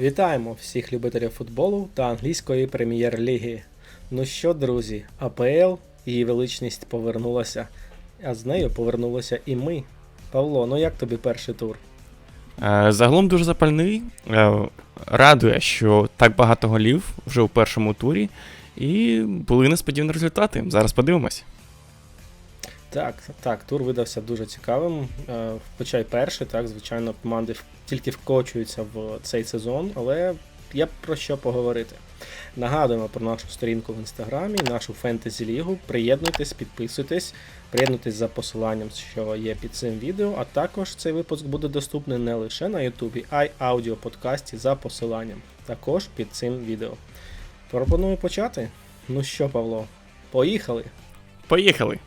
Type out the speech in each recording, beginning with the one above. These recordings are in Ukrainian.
Вітаємо всіх любителів футболу та англійської прем'єр-ліги. Ну що, друзі, АПЛ, її величність повернулася, а з нею повернулися і ми. Павло, ну як тобі перший тур? Е, Загалом дуже запальний. Е, Радує, що так багато голів вже у першому турі, і були несподівані результати. Зараз подивимось. Так, так, тур видався дуже цікавим. Е, Хоча й перший, так, звичайно, команди тільки вкочуються в цей сезон, але є про що поговорити. Нагадуємо про нашу сторінку в інстаграмі, нашу фентезі-лігу. Приєднуйтесь, підписуйтесь, приєднуйтесь за посиланням, що є під цим відео. А також цей випуск буде доступний не лише на Ютубі, а й аудіоподкасті за посиланням. Також під цим відео. Пропоную почати. Ну що, Павло, поїхали! Поїхали!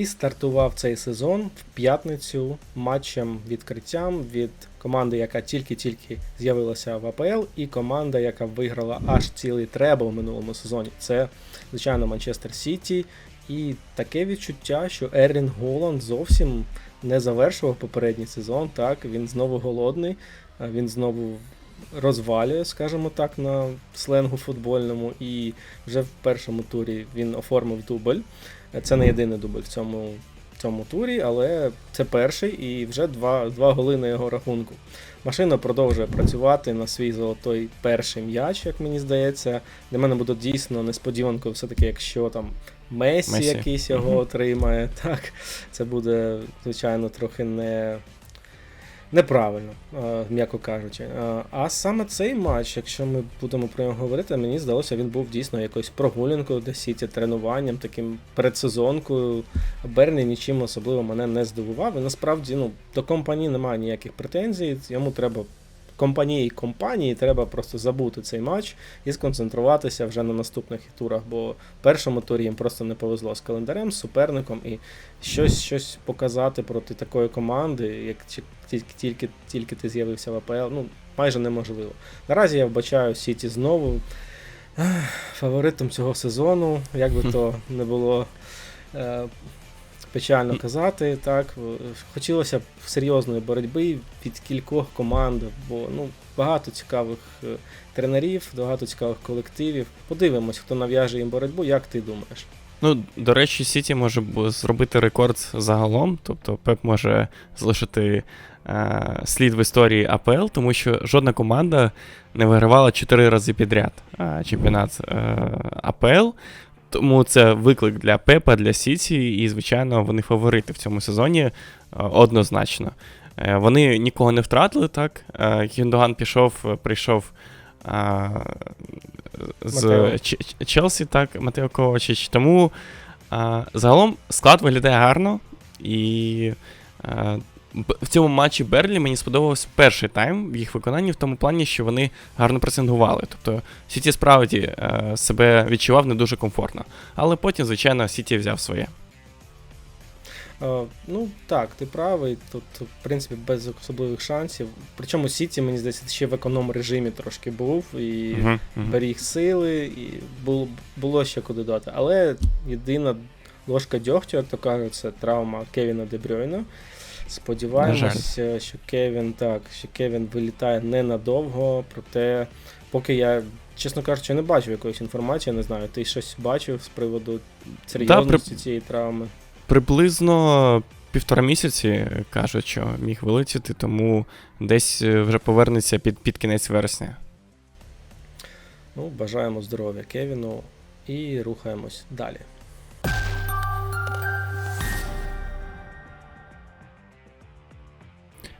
І стартував цей сезон в п'ятницю матчем відкриттям від команди, яка тільки-тільки з'явилася в АПЛ, і команда, яка виграла аж цілий требл в минулому сезоні. Це, звичайно, Манчестер Сіті. І таке відчуття, що Ерлін Голланд зовсім не завершував попередній сезон. Так, він знову голодний, він знову розвалює, скажімо так, на сленгу футбольному. І вже в першому турі він оформив дубль. Це не єдиний дубль в цьому, в цьому турі, але це перший і вже два, два голи на його рахунку. Машина продовжує працювати на свій золотий перший м'яч, як мені здається. Для мене буде дійсно несподіванкою, все-таки, якщо там Месі, Месі. якийсь його отримає. Так, це буде, звичайно, трохи не. Неправильно, е, м'яко кажучи. Е, А саме цей матч, якщо ми будемо про нього говорити, мені здалося, він був дійсно якоюсь прогулянкою для Сіті, тренуванням, таким передсезонкою. Берні нічим особливо мене не здивував. І насправді ну, до компанії немає ніяких претензій. Йому треба компанії компанії, треба просто забути цей матч і сконцентруватися вже на наступних турах. Бо першому турі їм просто не повезло з календарем, з суперником і щось, щось показати проти такої команди, як тільки, тільки, тільки ти з'явився в АПЛ, ну майже неможливо. Наразі я вбачаю Сіті знову фаворитом цього сезону, як би то не було. Е, Печально казати, так. Хотілося б серйозної боротьби від кількох команд, бо ну, багато цікавих е, тренерів, багато цікавих колективів. Подивимось, хто нав'яже їм боротьбу, як ти думаєш? Ну, до речі, Сіті може зробити рекорд загалом, тобто Пеп може залишити слід в історії АПЛ, тому що жодна команда не вигравала 4 рази підряд е, чемпіонат е, АПЛ. Тому це виклик для Пепа, для Сіті, і, звичайно, вони фаворити в цьому сезоні е, однозначно. Е, Вони нікого не втратили, так. Е, пішов, е, прийшов е, з Матео. Челсі, так, Матео Ковачич. Тому е, загалом склад виглядає гарно. І е, б- в цьому матчі Берлі мені сподобався перший тайм в їх виконанні в тому плані, що вони гарно пресингували. Тобто Сіті справді е, себе відчував не дуже комфортно. Але потім, звичайно, Сіті взяв своє. Е, Ну так, ти правий. Тут, в принципі, без особливих шансів. Причому Сіті, мені здається, ще в економ режимі трошки був і мгм. беріг сили, і було, було ще куди дати. Але єдина ложка дьогтю, як то кажуть, це травма Кевіна Дебрюйна. Сподіваємось, що Кевін так, що Кевін вилітає ненадовго, проте поки я. Чесно кажучи, не бачив якоїсь інформації, не знаю. Ти щось бачив з приводу серйозності цієї травми? Приблизно півтора місяці кажуть, що міг вилетіти, тому десь е, вже повернеться під, під кінець вересня. Ну, бажаємо здоров'я Кевіну і рухаємось далі.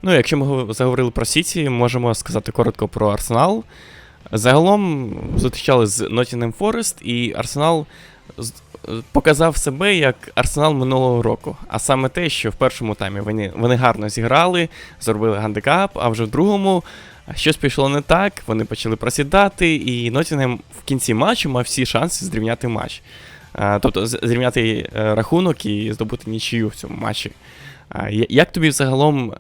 Ну, якщо ми заговорили про Сіті, можемо сказати коротко про Арсенал. Загалом зустрічали з Nottingham Forest, і Арсенал е, показав себе як арсенал минулого року. А саме те, що в першому таймі вони, вони гарно зіграли, зробили гандикап, а вже в другому щось пішло не так, вони почали просідати, і Ноттінгем в кінці матчу мав всі шанси зрівняти матч. А, тобто зрівняти е, рахунок і здобути нічию в цьому матчі. Як тобі взагалом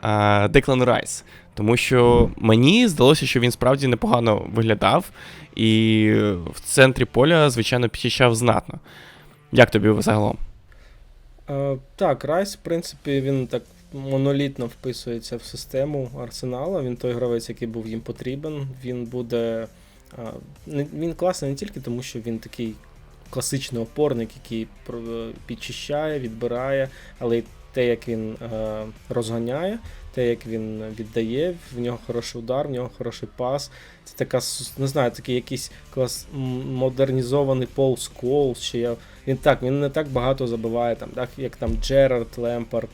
Деклан Райс? Тому що мені здалося, що він справді непогано виглядав, і в центрі поля, звичайно, підчищав знатно. Як тобі загалом? Е, так, Райс, в принципі, він так монолітно вписується в систему Арсенала. Він той гравець, який був їм потрібен. Він буде. е, він класний не тільки тому, що він такий класичний опорник, який підчищає, відбирає, але й те, як він е, розганяє, те, як він віддає, в нього хороший удар, в нього хороший пас. Це така, не знаю, такий якийсь клас модернізований Пол Сколс, я він так, він не так багато забиває, там, так, як там Джерард, Лемпард.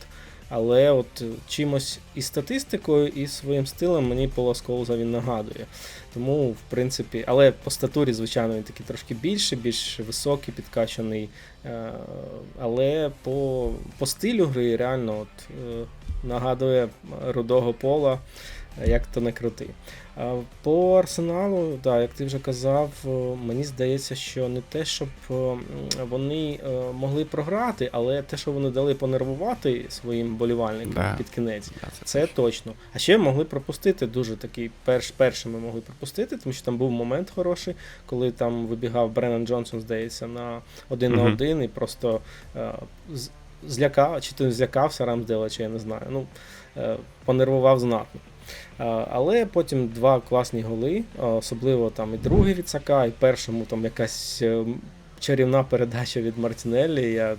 Але от чимось і статистикою, і своїм стилем мені Пола Сколза він нагадує. Тому, в принципі, але по статурі, звичайно, він такий трошки більший, більш високий, підкачаний. Е, Але по, по стилю гри реально от, е, нагадує рудого пола, як то не крути. По арсеналу, да, як ти вже казав, е, мені здається, що не те, щоб е, вони е, могли програти, але те, що вони дали понервувати своїм болівальникам Да. під кінець, Да, це точно. А ще могли пропустити дуже такий перш, першими могли пропустити, тому що там був момент хороший, коли там вибігав Бреннан Джонсон, здається, на один на Мгм. один і просто злякав, чи то злякався Рамсдела, чи я не знаю. Ну, понервував знатно. А, Але потім два класні голи, особливо там і другий від Сака, і першому там якась е, чарівна передача від Мартінеллі. Я,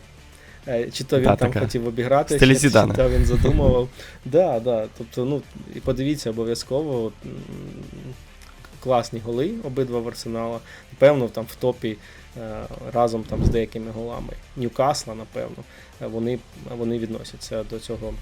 е, чи то він Да, там така. хотів обіграти, чи, чи то він задумував. Да, да. Тобто, ну, і подивіться обов'язково. Класні голи обидва в Арсенала. Напевно, там в топі е, разом там з деякими голами Ньюкасла, напевно, е, вони, вони відносяться до цього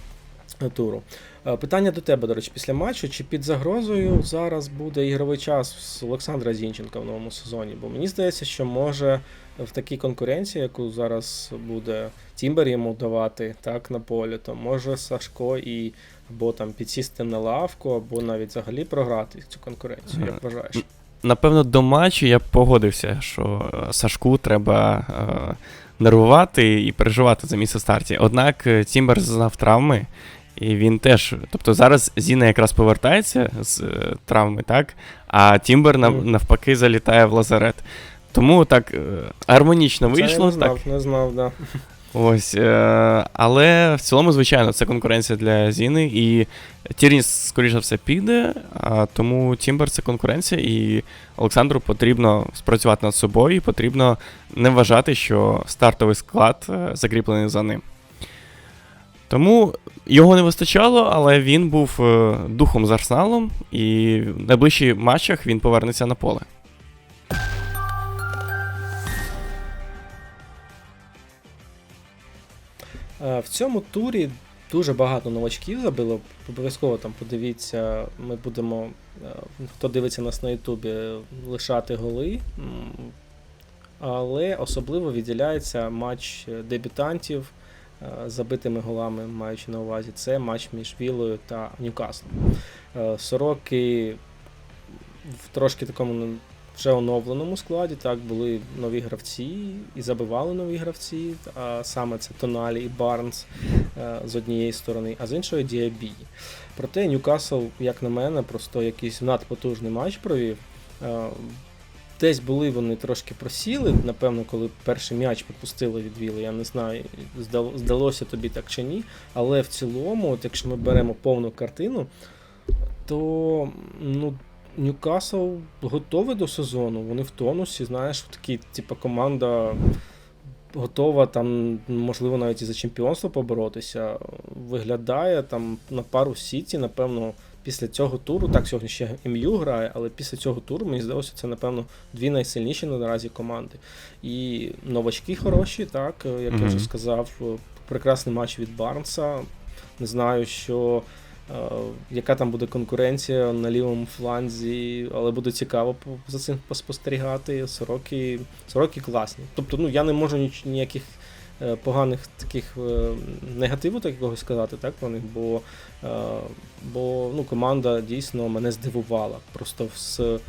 туру. Е, Питання до тебе, до речі, після матчу. Чи під загрозою зараз буде ігровий час з Олександра Зінченка в новому сезоні? Бо мені здається, що може в такій конкуренції, яку зараз буде Тімбер йому давати так на полі, то може Сашко і або там підсісти на лавку, або навіть взагалі програти цю конкуренцію. Як вважаєш? Напевно, до матчу я б погодився, що е, Сашку треба е, нервувати і переживати за місце старті. Однак е, Тімбер зазнав травми, і він теж. Тобто зараз Зіна якраз повертається з е, травми, так? А Тімбер нав- навпаки залітає в лазарет. Тому так е, гармонічно Це я вийшло. не так, знав, не знав, да. Ось, е, але в цілому, звичайно, це конкуренція для Зіни, і Тірніс, скоріш за все, піде, тому Тімбер це конкуренція, і Олександру потрібно спрацювати над собою, і потрібно не вважати, що стартовий склад е, закріплений за ним. Тому його не вистачало, але він був е, духом з Арсеналом, і в найближчих матчах він повернеться на поле. В цьому турі дуже багато новачків забило. Обов'язково там подивіться, ми будемо, е, хто дивиться нас на Ютубі, лишати голи. Але особливо відділяється матч е, дебютантів е, забитими голами, маючи на увазі. Це матч між Вілою та Ньюкаслом. Е, Сороки в трошки такому ну, вже оновленому складі. Так, були нові гравці і забивали нові гравці. А саме це Тоналі і Барнс е, з однієї сторони, а з іншої Діабі. Проте Ньюкасл, як на мене, просто якийсь надпотужний матч провів. Е, Десь були вони трошки просіли, напевно, коли перший м'яч пропустили від Віли. Я не знаю, здалося тобі так чи ні. Але в цілому, от якщо ми беремо повну картину, то ну, Ньюкасл готовий до сезону. Вони в тонусі, знаєш, такі, типу, команда готова там, можливо, навіть і за чемпіонство поборотися. Виглядає там на пару Сіті, напевно, після цього туру. Так, сьогодні ще МЮ грає, але після цього туру, мені здалося, це, напевно, дві найсильніші наразі команди. І новачки хороші, так, як я вже сказав, прекрасний матч від Барнса. Не знаю, що яка там буде конкуренція на лівому фланзі, але буде цікаво за цим поспостерігати. Сороки, сороки класні. Тобто, ну я не можу ні ніяких е, поганих таких е, негативу так якогось сказати, так про них, бо, е, бо ну, команда дійсно мене здивувала. Просто в,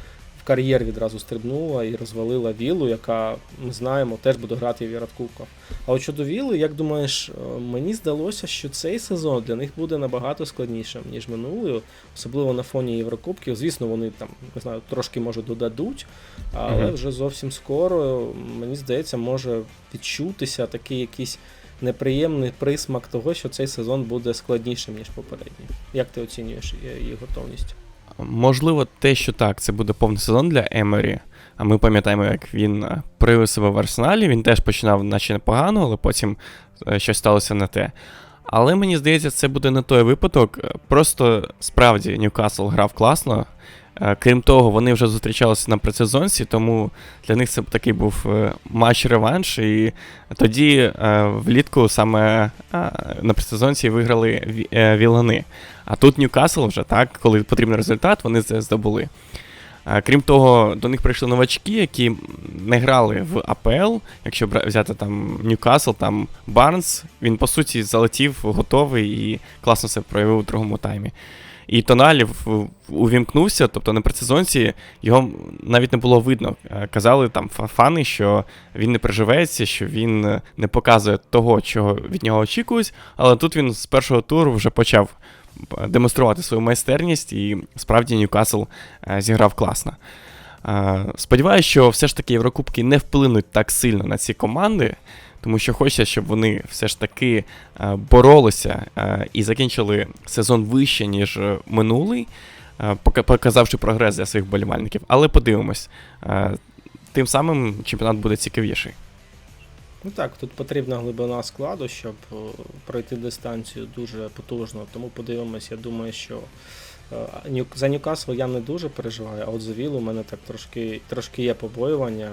в кар'єр відразу стрибнула і розвалила Віллу, яка ми знаємо, теж буде грати в Єврокубках. А от щодо Вілли, як думаєш, е, мені здалося, що цей сезон для них буде набагато складнішим, ніж минулий, особливо на фоні Єврокубків. Звісно, вони там не знаю, трошки може додадуть, але Мгм. вже зовсім скоро, мені здається, може відчутися такий якийсь неприємний присмак того, що цей сезон буде складнішим, ніж попередній. Як ти оцінюєш е, її готовність? Можливо, те, що так, це буде повний сезон для Емері. А ми пам'ятаємо, як він привив проявив себе в арсеналі. Він теж починав, наче непогано, але потім е, щось сталося не те. Але мені здається, це буде не той випадок. Е, Просто справді Ньюкасл грав класно. Е, Крім того, вони вже зустрічалися на предсезонці, тому для них це такий був е, матч-реванш. І тоді е, влітку саме на предсезонці виграли Ві- Вілани. А тут Ньюкасл вже так, коли потрібен результат, вони це здобули. Крім того, до них прийшли новачки, які не грали в АПЛ. Якщо взяти там Ньюкасл, там Барнс, він по суті залетів готовий і класно себе проявив у другому таймі. І Тоналі в- увімкнувся, тобто на предсезонці його навіть не було видно. Е, Казали там фа- фани, що він не приживеться, що він е, не показує того, чого від нього очікують. Але тут він з першого туру вже почав е, демонструвати свою майстерність, і справді Ньюкасл зіграв класно. Сподіваюся, що все ж таки Єврокубки не вплинуть так сильно на ці команди, тому що хочеться, щоб вони все ж таки е, боролися е, і закінчили сезон вище, ніж е, минулий, показавши прогрес для своїх болівальників. Але подивимось. Тим самим чемпіонат буде цікавіший. Ну так, тут потрібна глибина складу, щоб пройти дистанцію дуже потужно. Тому подивимось, я думаю, що за Ньюкасл я не дуже переживаю, а от за Вілу у мене так трошки, трошки є побоювання.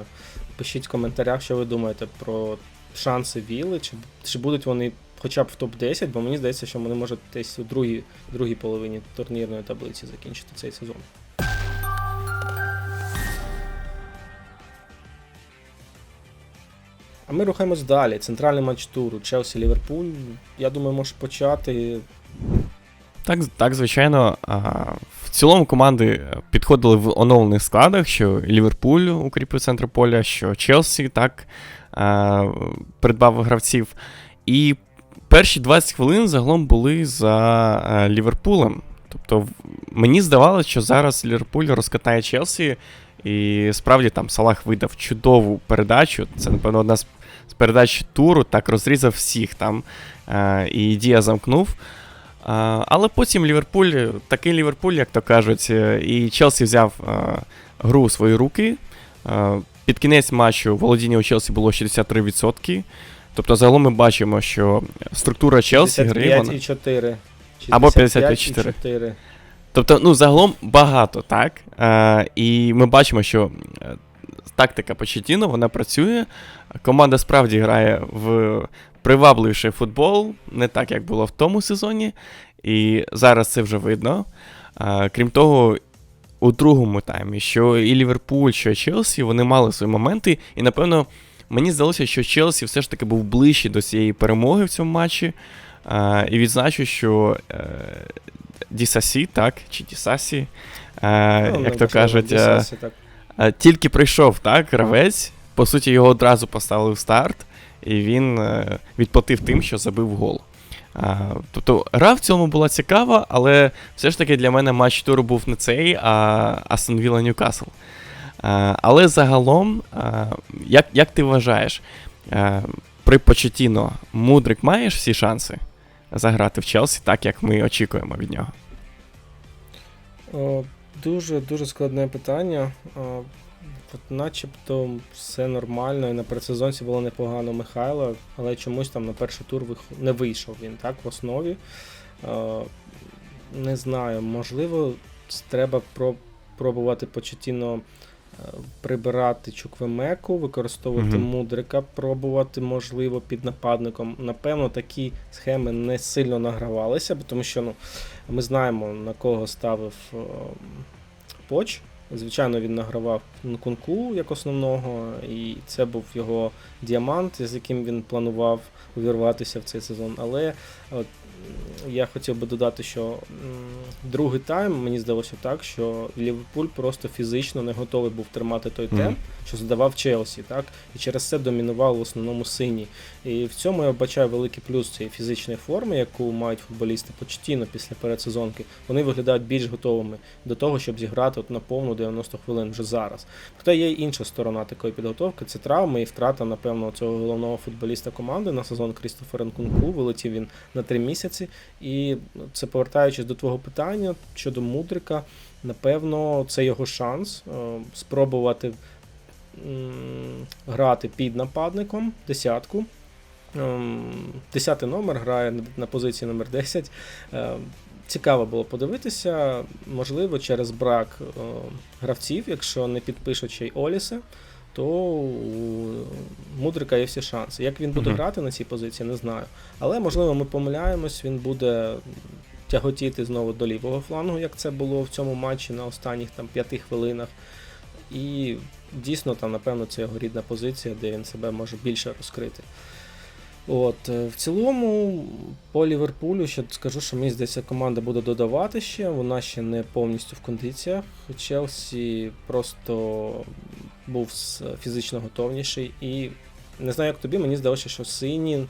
Пишіть в коментарях, що ви думаєте про шанси Віли, чи, чи будуть вони хоча б в топ-10, бо мені здається, що вони можуть десь у другій, другій половині турнірної таблиці закінчити цей сезон. А ми рухаємось далі. Центральний матч туру. Челсі Ліверпуль. Я думаю, можеш почати. Так, так, звичайно. В цілому команди підходили в оновлених складах, що Ліверпуль укріпив центр поля, що Челсі так придбав гравців. І перші 20 хвилин загалом були за а, Ліверпулем. Тобто, мені здавалося, що зараз Ліверпуль розкатає Челсі, і справді там Салах видав чудову передачу. Це, напевно, одна з передач туру, так розрізав всіх там. А, і Дія замкнув. Але потім Ліверпуль, такий Ліверпуль, як то кажуть, е, і Челсі взяв гру у свої руки. Під кінець матчу володіння у Челсі було 63%. Тобто, загалом ми бачимо, що структура Челсі гри. 55 Вона... 4. Або 55 і 55-4. Тобто, ну, загалом багато, так? А, і ми бачимо, що е, тактика Почетіно, вона працює. Команда справді грає в привабливіший футбол, не так, як було в тому сезоні. І зараз це вже видно. А, крім того, у другому таймі, що і Ліверпуль, що Челсі, вони мали свої моменти. І, напевно, мені здалося, що Челсі все ж таки був ближче до цієї перемоги в цьому матчі. А, і відзначу, що е, Дісасі, так, чи Дісасі, е, Ну, як то кажуть, Дісасі, так. Е, Тільки прийшов, так, гравець. По суті, його одразу поставили в старт, і він відплатив тим, що забив гол. А, тобто, гра в цьому була цікава, але все ж таки для мене матч туру був не цей, а Астон Вілла Ньюкасл. Але загалом, а, як, як ти вважаєш, а, при Почетіно Мудрик маєш всі шанси заграти в Челсі, так як ми очікуємо від нього? О, дуже дуже складне питання. Начебто все нормально, і на предсезонці було непогано Михайло, але чомусь там на перший тур не вийшов він так в основі. Не знаю, можливо, треба пробувати почетіно прибирати Чуквемеку, використовувати Мгм. мудрика, пробувати, можливо, під нападником. Напевно, такі схеми не сильно награвалися, тому що ну, ми знаємо, на кого ставив е, Поч. Звичайно, він награвав Нкунку як основного, і це був його діамант, з яким він планував увірватися в цей сезон. Але от, я хотів би додати, що другий тайм мені здалося так, що Ліверпуль просто фізично не готовий був тримати той темп, що задавав Челсі, так? І через це домінував в основному синій. І в цьому я вбачаю великий плюс цієї фізичної форми, яку мають футболісти почтіно після передсезонки. Вони виглядають більш готовими до того, щоб зіграти от на повну 90 хвилин вже зараз. Проте є інша сторона такої підготовки. Це травми і втрата, напевно, цього головного футболіста команди на сезон Крістофера Нкунку. Вилетів він на три місяці. І це повертаючись до твого питання щодо Мудрика, напевно, це його шанс е, спробувати грати під нападником десятку. Ем, Десятий номер грає на- позиції номер 10. Е, Цікаво було подивитися, можливо, через брак е, гравців, якщо не й Оліса, то у Мудрика є всі шанси. Як він буде грати на цій позиції, не знаю. Але можливо ми помиляємось, він буде тяготіти знову до лівого флангу, як це було в цьому матчі на останніх там п'яти хвилинах. І дійсно там, напевно, це його рідна позиція, де він себе може більше розкрити. От, е, в цілому, по Ліверпулю ще скажу, що мені здається, команда буде додавати ще, вона ще не повністю в кондиціях. Челсі просто був фізично готовніший. І не знаю, як тобі, мені здалося, що сині е,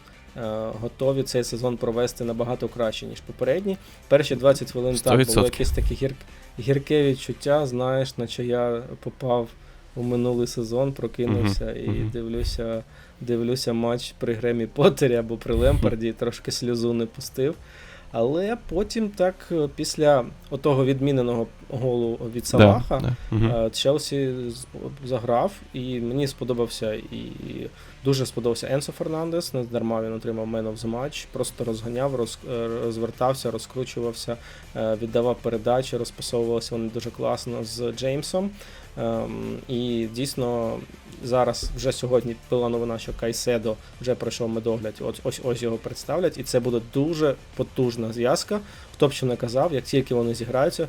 готові цей сезон провести набагато краще, ніж попередні. Перші 20 хвилин так було 100%. якесь таке гір... гірке відчуття, знаєш, наче я попав у минулий сезон, прокинувся і мгм. дивлюся, дивлюся матч при Гремі Поттері або при Лемпарді, трошки сльозу не пустив. Але потім так, е, після отого відміненого голу від Салаха, Да, да. Е, Челсі заграв, і мені сподобався і дуже сподобався Енсо Фернандес. Не дарма він отримав Man of the Match, просто розганяв, роз, е, розвертався, розкручувався, віддавав передачі, розпасовувалися вони дуже класно з Джеймсом. Ем, І дійсно зараз вже сьогодні була новина, що Кайседо вже пройшов медогляд. Ось ось ось його представлять, і це буде дуже потужна зв'язка. Хто б що не казав, як тільки вони зіграються,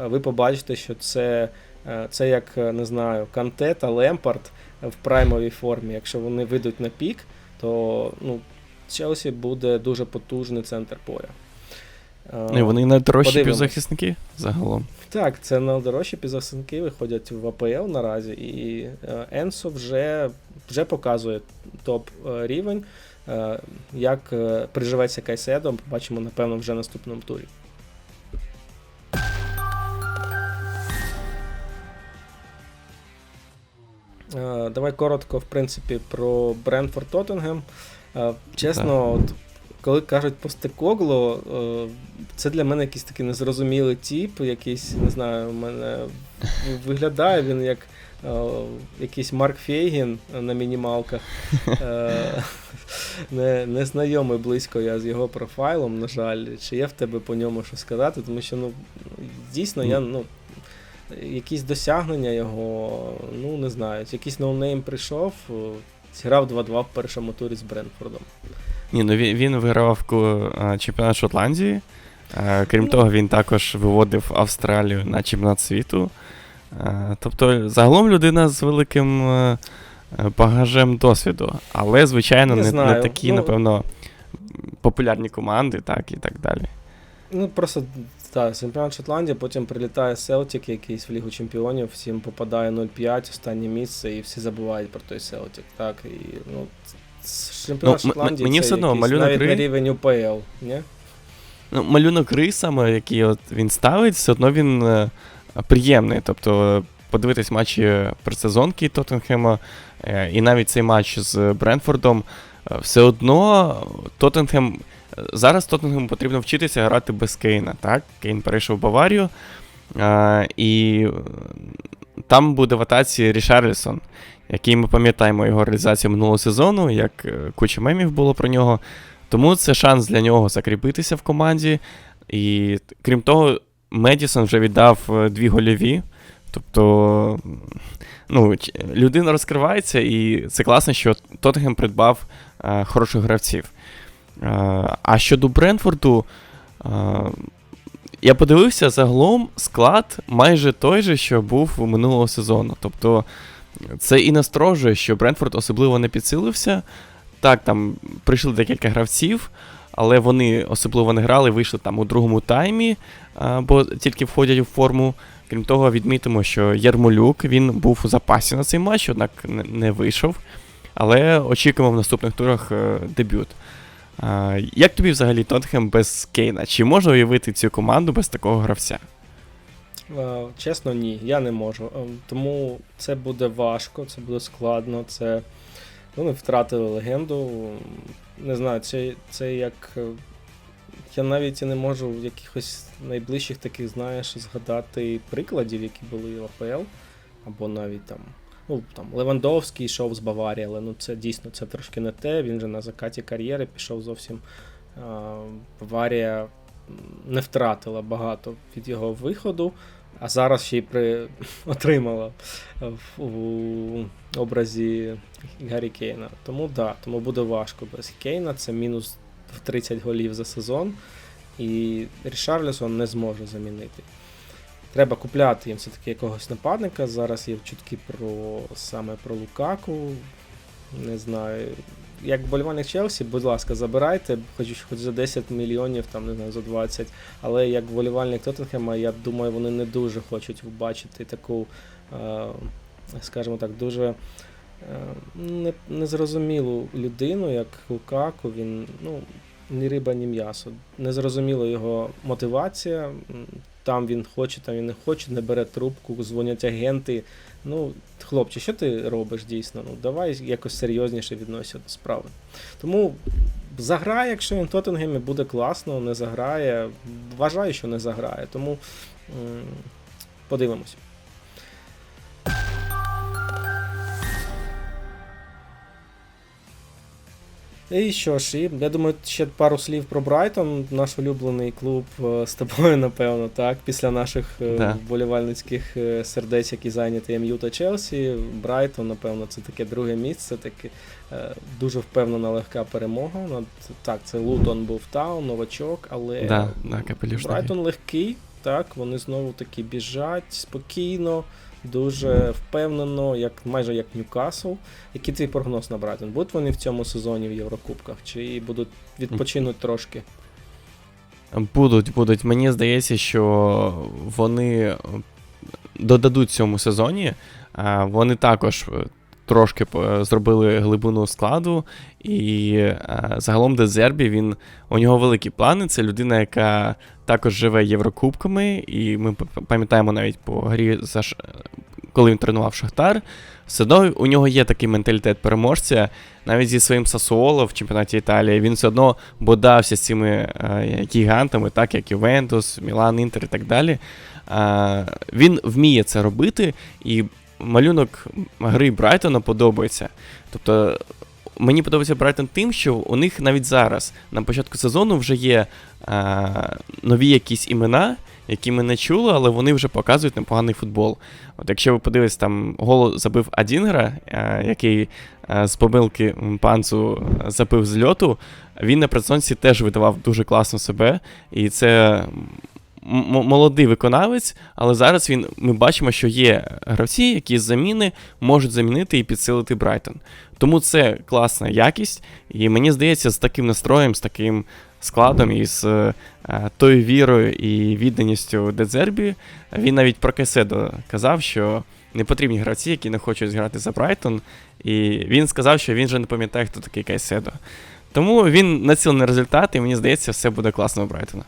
е, ви побачите, що це, е, це як е, не знаю, Канте та Лемпард в праймовій формі. Якщо вони вийдуть на пік, то ну, Челсі буде дуже потужний центр поля. Е, І вони найдорожчі подивимось. півзахисники загалом. Так, це найдорожчі півзахисники виходять в АПЛ наразі, і е, Енсо вже, вже показує топ е, рівень. Е, Як е, приживеться Кайседо, побачимо, напевно, вже в наступному турі. Е, Давай коротко, в принципі, про Бренфорд Тоттенгем. Е, Чесно, от, коли кажуть Постекогло, е, це для мене якийсь такий незрозумілий тип, якийсь, не знаю, у мене виглядає він як е, якийсь Марк Фейгін на мінімалках. Е, не, близько я з його профайлом, на жаль. Чи є в тебе по ньому що сказати? Тому що ну, дійсно я ну, якісь досягнення його, ну не знаю, якийсь ноунейм прийшов, е, зіграв 2-2 в першому турі з Бренфордом. Ні, ну він, він вигравав чемпіонат Шотландії. Крім того, він також виводив Австралію на чемпіонат світу. Тобто, загалом людина з великим е, багажем досвіду. Але, звичайно, Не не, не, такі, ну- напевно, популярні команди, так і так далі. Ну просто так, чемпіонат Шотландії, потім прилітає Селтік якийсь в Лігу Чемпіонів, всім попадає 0-5, останнє місце, і всі забувають про той Селтік. Так, і ну, чемпіонат Ну, Шотландії мені це все одно малюнок навіть на рівень УПЛ, ні? Ну, малюнок гри саме, який от він ставить, все одно він е, приємний. Тобто, подивитись матчі предсезонки Тоттенхема, е, і навіть цей матч з Бренфордом, е, все одно Тоттенхем. Зараз Тоттенхему потрібно вчитися грати без Кейна. Так? Кейн перейшов в Баварію. е, і е, там буде в атаці Рішарлісон, який ми пам'ятаємо його реалізацію минулого сезону, як е, куча мемів було про нього. Тому це шанс для нього закріпитися в команді. І крім того, Медісон вже віддав е, дві гольові Тобто, ну, людина розкривається, і це класно, що Тоттенхем придбав е, хороших гравців. Е, а щодо Бренфорду, е, я подивився загалом склад майже той же, що був минулого сезону. Тобто, це і насторожує, що Брентфорд особливо не підсилився. Так, там прийшли декілька гравців, але вони особливо не грали, вийшли там у другому таймі, бо тільки входять у форму. Крім того, відмітимо, що Єрмолюк він був у запасі на цей матч, однак не- не вийшов. Але очікуємо в наступних турах е, дебют. Як тобі взагалі Тоттенхем без Кейна? Чи можна уявити цю команду без такого гравця? Е, Чесно, ні, я не можу. Е, Тому це буде важко, це буде складно. Це вони втратили легенду. Не знаю, це, це як. е, Я навіть і не можу в якихось найближчих таких, знаєш, згадати прикладів, які були в АПЛ, або навіть там. Ну, там Левандовський йшов з Баварії, але ну це дійсно це трошки не те. Він же на закаті кар'єри пішов зовсім. Баварія не втратила багато від його виходу, а зараз ще й при... отримала в образі Гаррі Кейна. Тому да, тому буде важко без Кейна. Це мінус в 30 голів за сезон. І Рішарлісон не зможе замінити. Треба купляти їм все-таки якогось нападника. Зараз є чутки про саме про Лукаку. Не знаю. Як болівальник Челсі, будь ласка, забирайте, хоч, хоч за 10 мільйонів, там, не знаю, за 20. Але як вболівальник Тоттенхема, я думаю, вони не дуже хочуть побачити таку, е, скажімо так, дуже е, незрозумілу людину, як Лукаку. Він, ну, ні риба, ні м'ясо. Незрозуміла його мотивація. Там він хоче, там він не хоче, не бере трубку, дзвонять агенти. Ну, хлопче, що ти робиш дійсно? Ну, давай якось серйозніше відносися до справи. Тому заграє, якщо він в Тоттенгемі буде класно, не заграє. Вважаю, що не заграє. Тому подивимось. І що ж, і я думаю, ще пару слів про Брайтон, наш улюблений клуб е, з тобою, напевно, так. Після наших е, Да. вболівальницьких е, сердець, які зайняті МЮ та Челсі. Брайтон, напевно, це таке друге місце, таке дуже впевнена легка перемога. Ну, Так, це Лутон був таун, новачок, але Да, да. Брайтон легкий, так, вони знову таки біжать спокійно, дуже впевнено, як майже як Ньюкасл. Який твій прогноз на Брайтон? Будуть вони в цьому сезоні в Єврокубках? Чи будуть відпочинуть трошки? Будуть, будуть. Мені здається, що вони додадуть цьому сезоні. А, Вони також е, трошки е, зробили глибину складу, і е, загалом Дезербі він у нього великі плани. Це людина, яка також живе Єврокубками, і ми пам'ятаємо навіть по грі за коли він тренував Шахтар. Все одно у нього є такий менталітет переможця, навіть зі своїм Сасуоло в чемпіонаті Італії. Він все одно бодався з цими е, гігантами, так як Ювентус, Мілан, Інтер і так далі. Е, він вміє це робити, і малюнок гри Брайтона подобається. Тобто. Мені подобається Брайтон тим, що у них навіть зараз, на початку сезону, вже є е, нові якісь імена, які ми не чули, але вони вже показують непоганий футбол. От якщо ви подивитесь, там гол забив Адінгра, е, який е, з помилки панцу забив з льоту, він на предсонці теж видавав дуже класно себе. І це молодий виконавець, але зараз він, ми бачимо, що є гравці, які заміни можуть замінити і підсилити Брайтон. Тому це класна якість, і мені здається, з таким настроєм, з таким складом і з е, тою вірою і відданістю Дезербі, він навіть про Кеседо казав, що не потрібні гравці, які не хочуть грати за Брайтон. І він сказав, що він вже не пам'ятає, хто такий Кайседо. Тому він націлений на результат, і мені здається, все буде класно у Брайтона.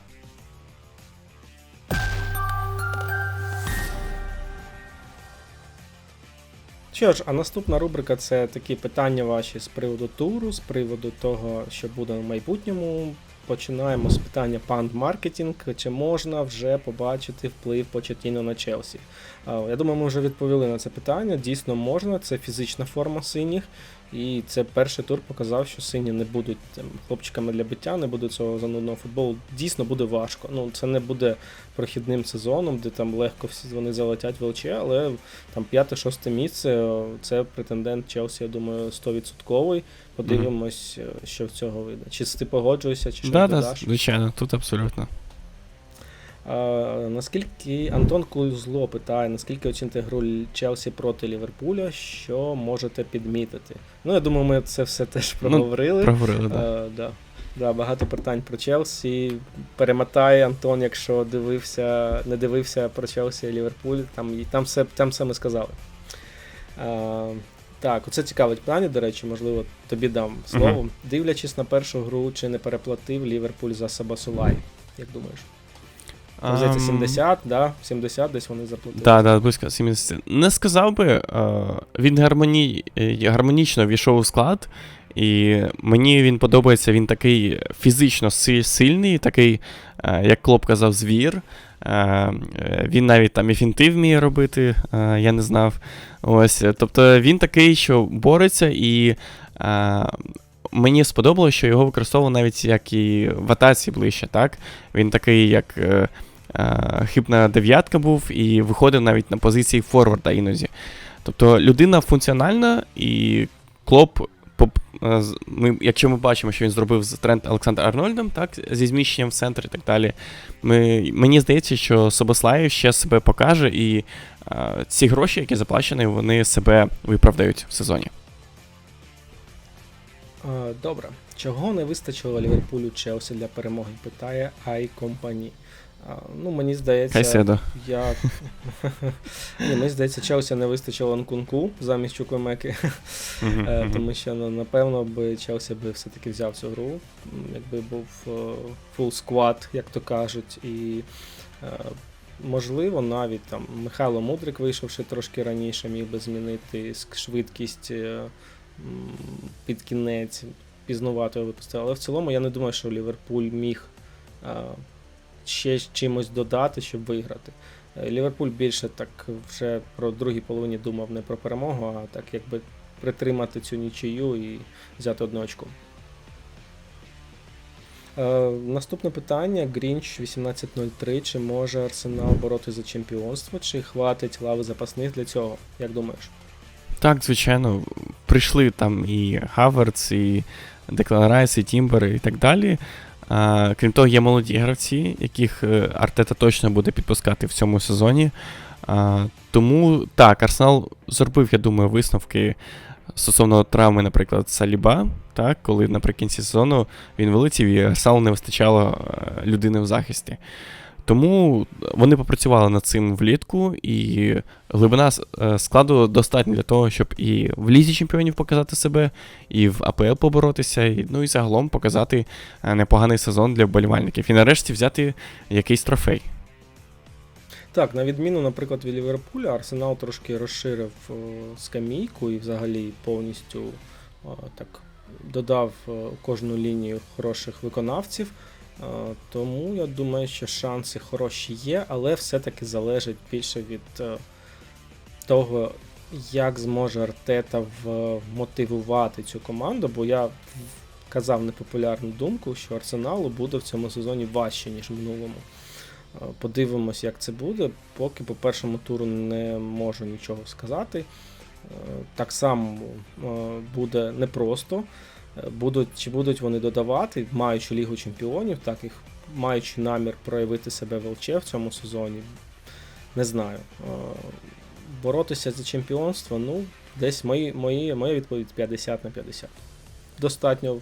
Що ж, а наступна рубрика це такі питання ваші з приводу туру, з приводу того, що буде в майбутньому. Починаємо з питання панд маркетинг. Чи можна вже побачити вплив Почетіно на Челсі? Я думаю, ми вже відповіли на це питання. Дійсно можна, це фізична форма синіх. І це перший тур показав, що сині не будуть там, хлопчиками для биття, не буде цього занудного футболу. Дійсно буде важко. Ну, це не буде прохідним сезоном, де там легко всі вони залетять в ЛЧ, але там п'яте-шосте місце це претендент Челсі, я думаю, 100%. Подивимось, е, що в цього вийде. Чи ти погоджуєшся, чи що Да, да, додаш? звичайно, тут абсолютно. Наскільки Антон Кузло питає, наскільки оціните гру Челсі проти Ліверпуля, що можете підмітити? Ну, я думаю, ми це все теж проговорили. Проговорили, да. А, да. Да, багато питань про Челсі. Перемотає Антон, якщо дивився, не дивився про Челсі і Ліверпуль, там, і- там, все, там все ми сказали. А, так, оце цікаве питання, до речі, можливо, тобі дам слово. Мгм. Дивлячись на першу гру, чи не переплатив Ліверпуль за Сабасулай? Як думаєш? Там, 70, да? 70 десь вони заплатили. Да, да, близько 70. Не сказав би, е, він гармоні... е, гармонічно війшов у склад, і мені він подобається, він такий фізично сильний, такий, е, як Клоп казав, звір. Він навіть там і фінти вміє робити, я не знав. Ось, тобто він такий, що бореться, і мені сподобалося, що його використовували навіть як і в атаці ближче, так? Він такий, як. Е, хибна дев'ятка був і виходив навіть на позиції форварда іноді. Тобто людина функціональна і Клоп. е, Ми, якщо ми бачимо, що він зробив з Трент Олександр Арнольдом, так, зі зміщенням в центр і так далі. Ми, мені здається, що Собослаєв ще себе покаже, і е, ці гроші, які заплачені, вони себе виправдають в сезоні. Добре. Чого не вистачило Ліверпулю Челсі для перемоги? Питає Ай Компані. Ну, мені здається, Кайседо. я. Ні, мені здається, Челсі не вистачило Нкунку замість Чуквемеки. Мгм, Е. Тому що ну, напевно би Челсі би все-таки взяв цю гру, якби був фул склад, як то кажуть, і е, можливо навіть там Михайло Мудрик, вийшовши трошки раніше, міг би змінити швидкість е, під кінець, пізнувато його випустили. Але в цілому я не думаю, що Ліверпуль міг е, ще чимось додати, щоб виграти. Е, Ліверпуль більше так вже про другій половині думав не про перемогу, а так якби притримати цю нічию і взяти одну очку. Е, наступне питання: Грінч 1803. Чи може Арсенал боротися за чемпіонство, чи хватить лави запасних для цього? Як думаєш? Так, звичайно, прийшли там і Хаверц, і Деклан Райс, і Тімбер, і так далі. А, крім того, є молоді гравці, яких е, Артета точно буде підпускати в цьому сезоні. А, тому так, Арсенал зробив, я думаю, висновки стосовно травми, наприклад, Саліба, так, коли наприкінці сезону він вилетів, і Арсеналу не вистачало е, людини в захисті. Тому вони попрацювали над цим влітку, і глибина е, складу достатньо для того, щоб і в лізі чемпіонів показати себе, і в АПЛ поборотися, і, ну і загалом показати е, непоганий сезон для вболівальників. І нарешті взяти якийсь трофей. Так, на відміну, наприклад, від Ліверпуля, Арсенал трошки розширив скамійку і взагалі повністю так додав кожну лінію хороших виконавців. Е, Тому я думаю, що шанси хороші є, але все-таки залежить більше від е, того, як зможе Артета вмотивувати цю команду, бо я казав непопулярну думку, що Арсеналу буде в цьому сезоні важче, ніж в минулому. Е, Подивимось, як це буде. Поки по першому туру не можу нічого сказати. Так само буде непросто. Будуть, чи будуть вони додавати, маючи Лігу Чемпіонів, так їх маючи намір проявити себе в ЛЧ в цьому сезоні, не знаю. Е, Боротися за чемпіонство, ну, десь мої, мої, моя відповідь 50 на 50. Достатньо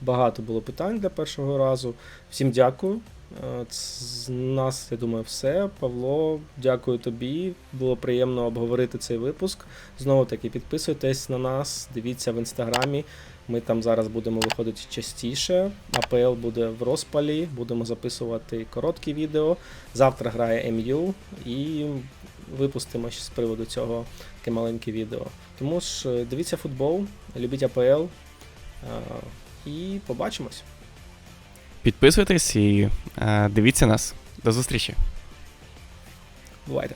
багато було питань для першого разу. Всім дякую. Е, З нас, я думаю, все. Павло, дякую тобі. Було приємно обговорити цей випуск. Знову таки, підписуйтесь на нас, дивіться в інстаграмі. Ми там зараз будемо виходити частіше. АПЛ буде в розпалі, будемо записувати короткі відео. Завтра грає МЮ і випустимо з приводу цього таке маленьке відео. Тому ж е, дивіться футбол, любіть АПЛ е, і побачимось. Підписуйтесь і е, дивіться нас. До зустрічі! Бувайте!